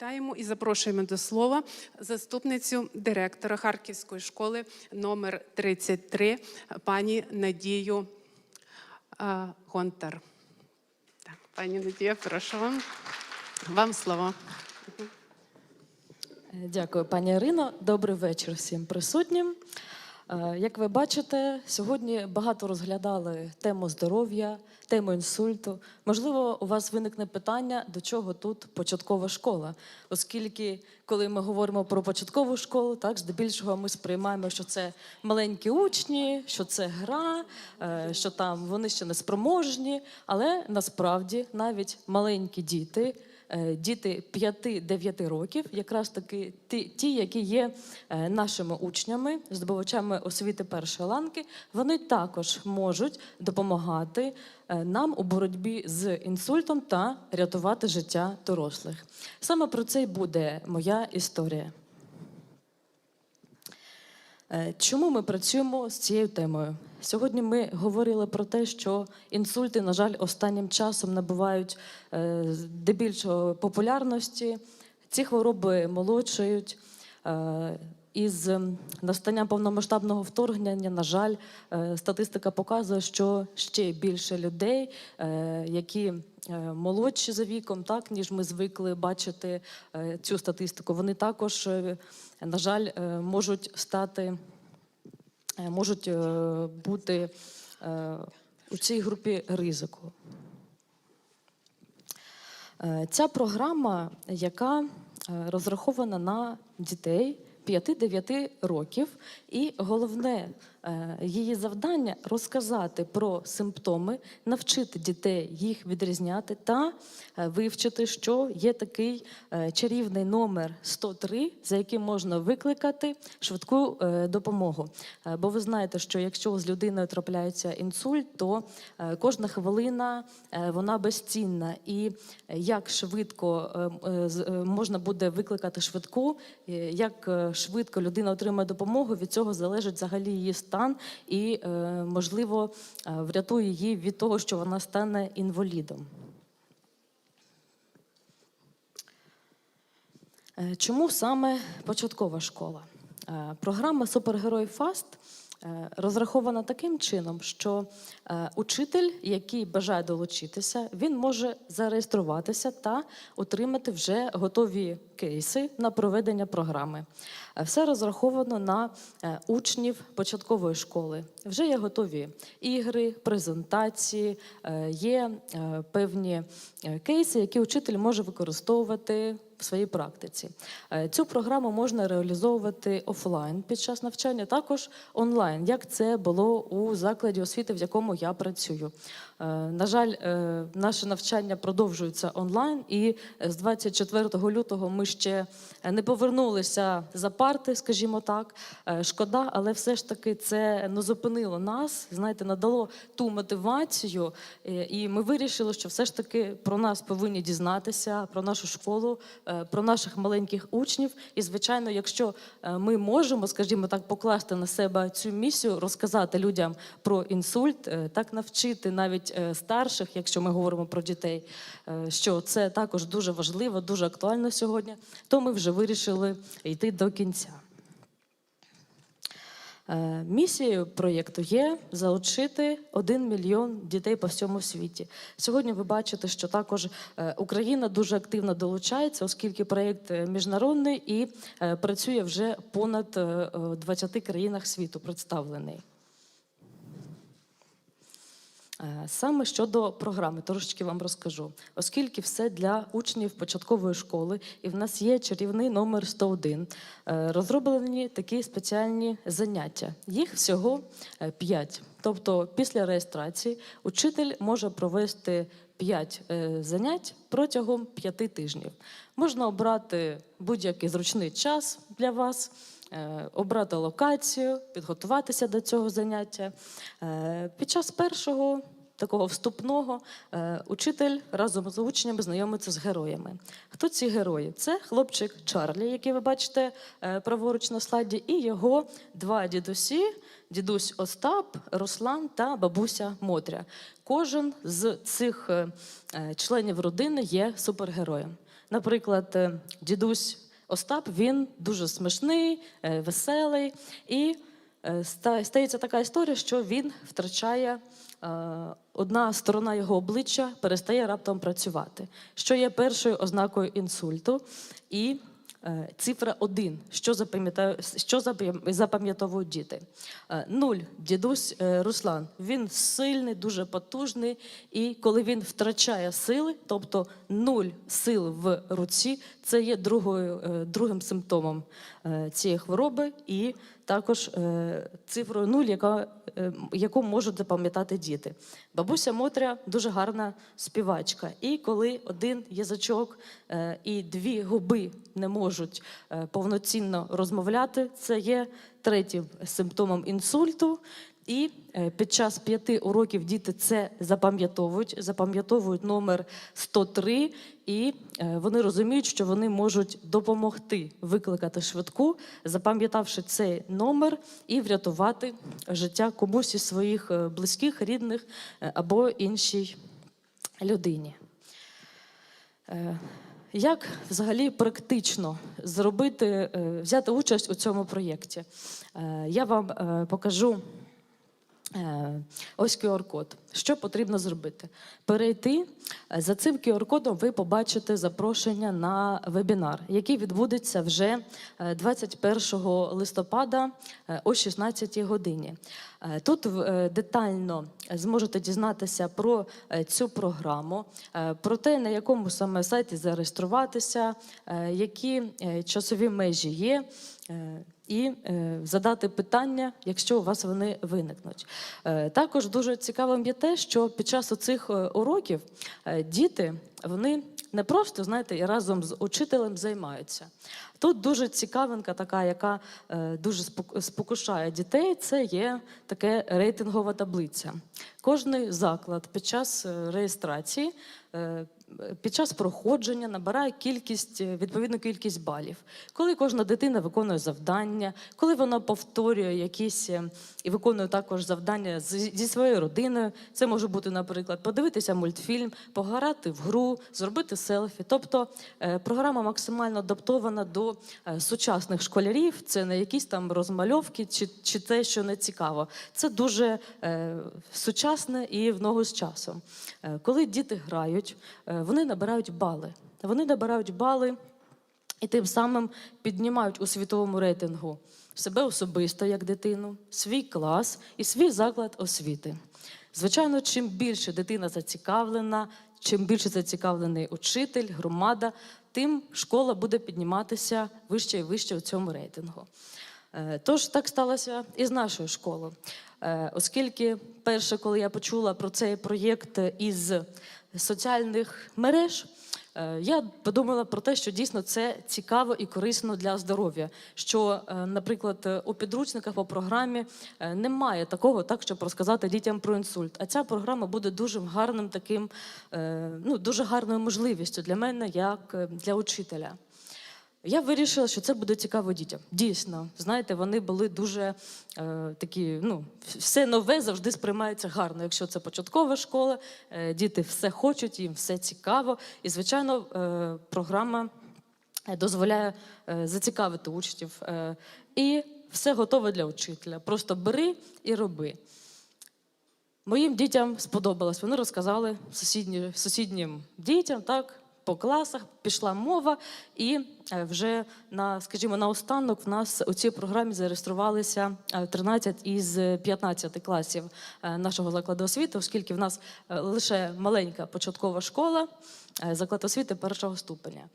Вітаємо і запрошуємо до слова заступницю директора Харківської школи номер 33 пані Надію Гонтар. Так, пані Надія, прошу вам. Вам слово. Дякую, пані Ірино. Добрий вечір всім присутнім. Е, Як ви бачите, сьогодні багато розглядали тему здоров'я, тему інсульту. Можливо, у вас виникне питання, до чого тут початкова школа, оскільки, коли ми говоримо про початкову школу, так здебільшого ми сприймаємо, що це маленькі учні, що це гра, е, що там вони ще не спроможні. Але насправді навіть маленькі діти діти 5-9 років, якраз таки ті, які є е, нашими учнями, здобувачами освіти першої ланки, вони також можуть допомагати е, нам у боротьбі з інсультом та рятувати життя дорослих. Саме про це й буде моя історія. Е, Чому ми працюємо з цією темою? Сьогодні ми говорили про те, що інсульти, на жаль, останнім часом набувають е, здебільшого популярності. Ці хвороби молодшають. Е, Із настанням повномасштабного вторгнення, на жаль, е, статистика показує, що ще більше людей, які молодші за віком, так ніж ми звикли бачити цю статистику, вони також, на жаль, можуть стати, можуть е, бути е, у цій групі ризику. Е, Ця програма, яка е, розрахована на дітей 5-9 років, і головне е, її завдання розказати про симптоми, навчити дітей їх відрізняти та е, вивчити, що є такий е, чарівний номер 103, за яким можна викликати швидку допомогу. Бо ви знаєте, що якщо з людиною трапляється інсульт, то кожна хвилина вона безцінна. І як швидко е, е, з- е, можна буде викликати швидку, як швидко людина отримає допомогу, від цього залежить взагалі її стан і, е, можливо, е, врятує її від того, що вона стане інвалідом. Е, Чому саме початкова школа? Програма Супергерой Фаст розрахована таким чином, що е, учитель, який бажає долучитися, він може зареєструватися та отримати вже готові кейси на проведення програми. Е, Все розраховано на е, учнів початкової школи. Вже є готові ігри, презентації, е, є е, певні е, кейси, які учитель може використовувати своїй практиці. Е, Цю програму можна реалізовувати офлайн під час навчання, також онлайн, як це було у закладі освіти, в якому я працюю. Е, На жаль, е, наше навчання продовжується онлайн, і з 24 лютого ми ще не повернулися за парти, скажімо так. Шкода, але все ж таки це не зупинило нас, знаєте, надало ту мотивацію, і ми вирішили, що все ж таки про нас повинні дізнатися, про нашу школу, про наших маленьких учнів. І, звичайно, якщо е, ми можемо, скажімо так, покласти на себе цю місію, розказати людям про інсульт, е, так навчити навіть е, старших, якщо ми говоримо про дітей, е, що це також дуже важливо, дуже актуально сьогодні, то ми вже вирішили йти до кінця. Е, Місією проєкту є залучити 1 мільйон дітей по всьому світі. Сьогодні ви бачите, що також е, Україна дуже активно долучається, оскільки проєкт е, міжнародний і працює вже понад е, е, 20 країнах світу представлений. Е, Саме щодо програми, трошечки вам розкажу. Оскільки все для учнів початкової школи, і в нас є чарівний номер 101, е, розроблені такі спеціальні заняття. Їх всього 5. Тобто, після реєстрації учитель може провести 5 занять протягом 5 тижнів. Можна обрати будь-який зручний час для вас е, обрати локацію, підготуватися до цього заняття. Е, Під час першого такого вступного е, учитель разом з учнями знайомиться з героями. Хто ці герої? Це хлопчик Чарлі, який ви бачите е, праворуч на слайді, і його два дідусі. Дідусь Остап, Руслан та бабуся Мотря. Кожен з цих е, е, членів родини є супергероєм. наприклад, е, дідусь Остап, він дуже смішний, е, веселий, і е, стається така історія, що він втрачає е, одна сторона його обличчя, перестає раптом працювати, що є першою ознакою інсульту. І цифра 1, що що запам'ятовують діти. Е, Нуль. Дідусь е, Руслан. Він сильний, дуже потужний. І коли він втрачає сили, тобто нуль сил в руці, це є другою, е, другим симптомом е, цієї хвороби, і також е, цифрою нуль, яка, е, яку можуть запам'ятати діти. Бабуся Мотря дуже гарна співачка. І коли один язичок е, і дві губи не можуть е, повноцінно розмовляти, це є третім симптомом інсульту. І е, під час п'яти уроків діти це запам'ятовують, запам'ятовують номер 103, і е, вони розуміють, що вони можуть допомогти викликати швидку, запам'ятавши цей номер і врятувати життя комусь із своїх близьких, рідних або іншій людині. Як взагалі практично зробити, е, взяти участь у цьому проєкті? Е, Я вам е, покажу ось QR-код. Що потрібно зробити? Перейти е, за цим QR-кодом ви побачите запрошення на вебінар, який відбудеться вже е, 21 листопада е, о 16 годині. Е, Тут е, детально зможете дізнатися про е, цю програму, е, про те, на якому саме сайті зареєструватися, е, які е, часові межі є. І е, задати питання, якщо у вас вони виникнуть. Е, Також дуже цікавим є те, що під час цих уроків е, діти вони не просто знаєте, разом з учителем займаються. Тут дуже цікавинка, така, яка дуже спокушає дітей, це є таке рейтингова таблиця. Кожний заклад під час реєстрації. Під час проходження набирає кількість е, відповідну кількість балів. Коли кожна дитина виконує завдання, коли вона повторює якісь е, і виконує також завдання зі своєю родиною. Це може бути, наприклад, подивитися мультфільм, пограти в гру, зробити селфі. Тобто е, програма максимально адаптована до сучасних школярів. Це не якісь там розмальовки чи, чи те, що не цікаво. Це дуже сучасне і в ногу з часом. Коли діти грають, вони набирають бали. Вони набирають бали і тим самим піднімають у світовому рейтингу себе особисто як дитину, свій клас і свій заклад освіти. Звичайно, чим більше дитина зацікавлена, чим більше зацікавлений учитель, громада, тим школа буде підніматися вище і вище у цьому рейтингу. Е, Тож так сталося і з нашою школою. Е, Оскільки перше, коли я почула про цей проєкт із соціальних мереж, е, я подумала про те, що дійсно це цікаво і корисно для здоров'я. Що, е, наприклад, у підручниках по програмі е, немає такого, так щоб розказати дітям про інсульт. А ця програма буде дуже гарним таким, ну дуже гарною можливістю для мене, як для учителя. Я вирішила, що це буде цікаво дітям. Дійсно, знаєте, вони були дуже е, такі, ну, все нове завжди сприймається гарно. Якщо це початкова школа, е, діти все хочуть, їм все цікаво. І, звичайно, е, програма е, дозволяє е, зацікавити учнів. Е, і все готове для учителя. Просто бери і роби. Моїм дітям сподобалось. Вони розказали сусідні, сусіднім дітям, так, по класах пішла мова, і е, вже на, скажімо, на останок в нас у цій програмі зареєструвалися е, 13 із 15 класів е, нашого закладу освіти, оскільки в нас е, лише маленька початкова школа, е, заклад освіти першого ступеня.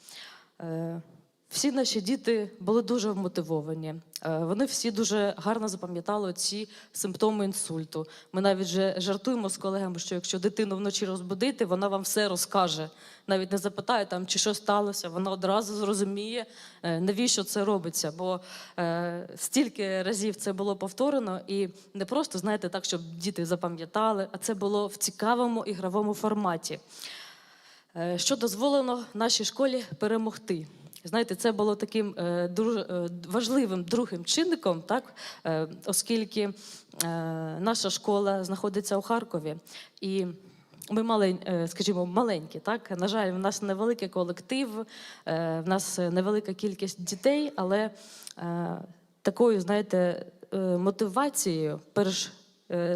Всі наші діти були дуже вмотивовані. Е, Вони всі дуже гарно запам'ятали ці симптоми інсульту. Ми навіть вже жартуємо з колегами, що якщо дитину вночі розбудити, вона вам все розкаже. Навіть не запитає там, чи що сталося. Вона одразу зрозуміє, е, навіщо це робиться. Бо е, стільки разів це було повторено, і не просто знаєте так, щоб діти запам'ятали, а це було в цікавому ігровому форматі. Е, що дозволено нашій школі перемогти. Знаєте, це було таким е, дуже е, важливим другим чинником, так е, оскільки е, наша школа знаходиться у Харкові, і ми малень, е, скажімо, маленькі. Так, на жаль, в нас невеликий колектив, е, в нас невелика кількість дітей, але такою, знаєте, мотивацією, перш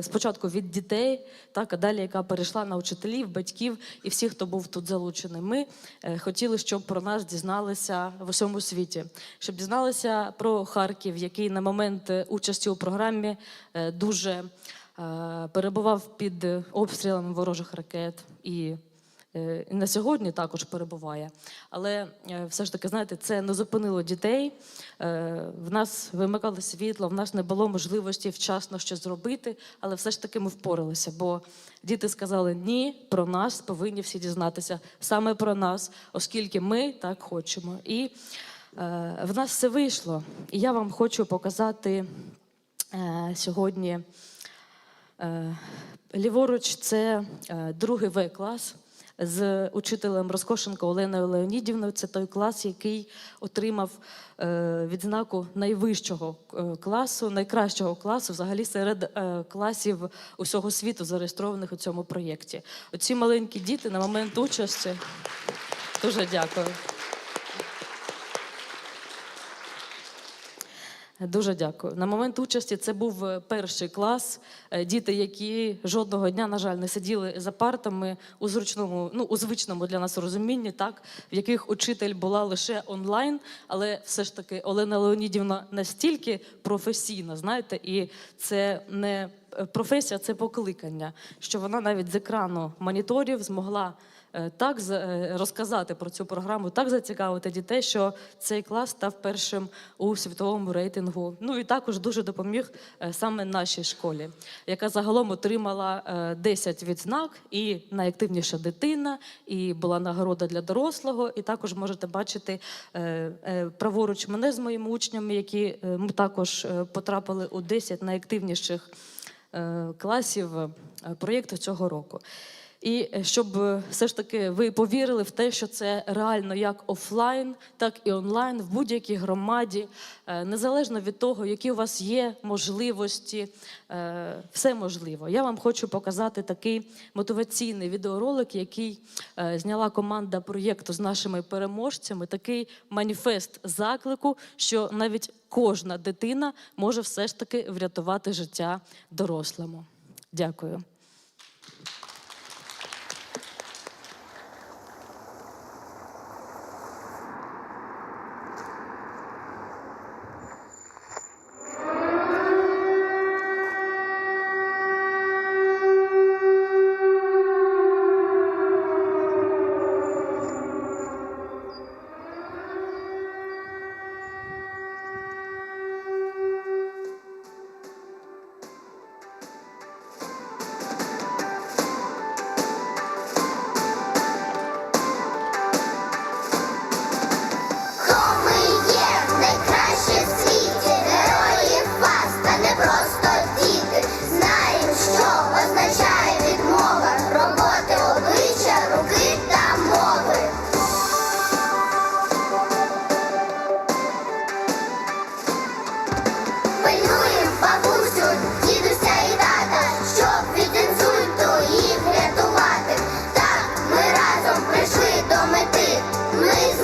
спочатку від дітей, так а далі, яка перейшла на учителів, батьків і всіх, хто був тут залучений. Ми е, хотіли, щоб про нас дізналися в усьому світі, щоб дізналися про Харків, який на момент е, участі у програмі е, дуже е, перебував під обстрілами ворожих ракет і. Е, І на сьогодні також перебуває. Але е, все ж таки, знаєте, це не зупинило дітей. Е, В нас вимикало світло, в нас не було можливості вчасно щось зробити, але все ж таки ми впоралися. Бо діти сказали ні, про нас повинні всі дізнатися саме про нас, оскільки ми так хочемо. І в нас все вийшло. І я вам хочу показати сьогодні. Ліворуч, це другий В клас з учителем Роскошенко Оленою Леонідівною. Це той клас, який отримав е, відзнаку найвищого е, класу, найкращого класу взагалі серед е, класів усього світу, зареєстрованих у цьому проєкті. Оці маленькі діти на момент участі. Дуже дякую. Дуже дякую. На момент участі це був е, перший клас. Е, Діти, які жодного дня, на жаль, не сиділи за партами у зручному, ну у звичному для нас розумінні, так в яких учитель була лише онлайн, але все ж таки Олена Леонідівна настільки професійна, знаєте, і це не е, професія, це покликання, що вона навіть з екрану моніторів змогла так з- е, розказати про цю програму, так зацікавити дітей, що цей клас став першим у світовому рейтингу. Ну і також дуже допоміг е, саме нашій школі, яка загалом отримала е, 10 відзнак, і найактивніша дитина, і була нагорода для дорослого. І також можете бачити е, е, праворуч мене з моїми учнями, які е, ми також е, потрапили у 10 найактивніших е, класів е, проєкту цього року. І е, щоб е, все ж таки ви повірили в те, що це реально як офлайн, так і онлайн в будь-якій громаді, е, незалежно від того, які у вас є можливості, все можливо. Я вам хочу показати такий мотиваційний відеоролик, який зняла команда проєкту з нашими переможцями. Такий маніфест заклику, що навіть кожна дитина може все ж таки врятувати життя дорослому. Дякую.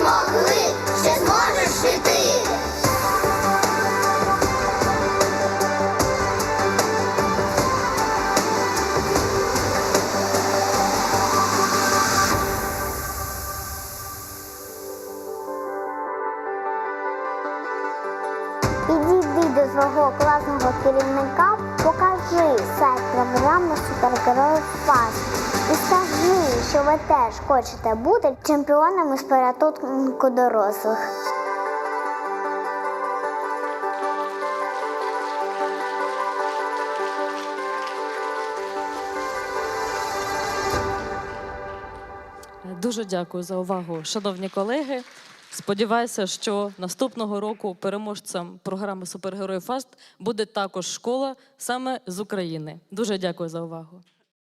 Ми змогли, ще зможеш і ти. Підійди до класного керівника, покажи сайт програми супергероїв ФАС і скажи, що ви теж хочете бути чемпіонами з порятунку дорослих. Дуже дякую за увагу, шановні колеги. Сподіваюся, що наступного року переможцем програми Супергерой Фаст буде також школа саме з України. Дуже дякую за увагу.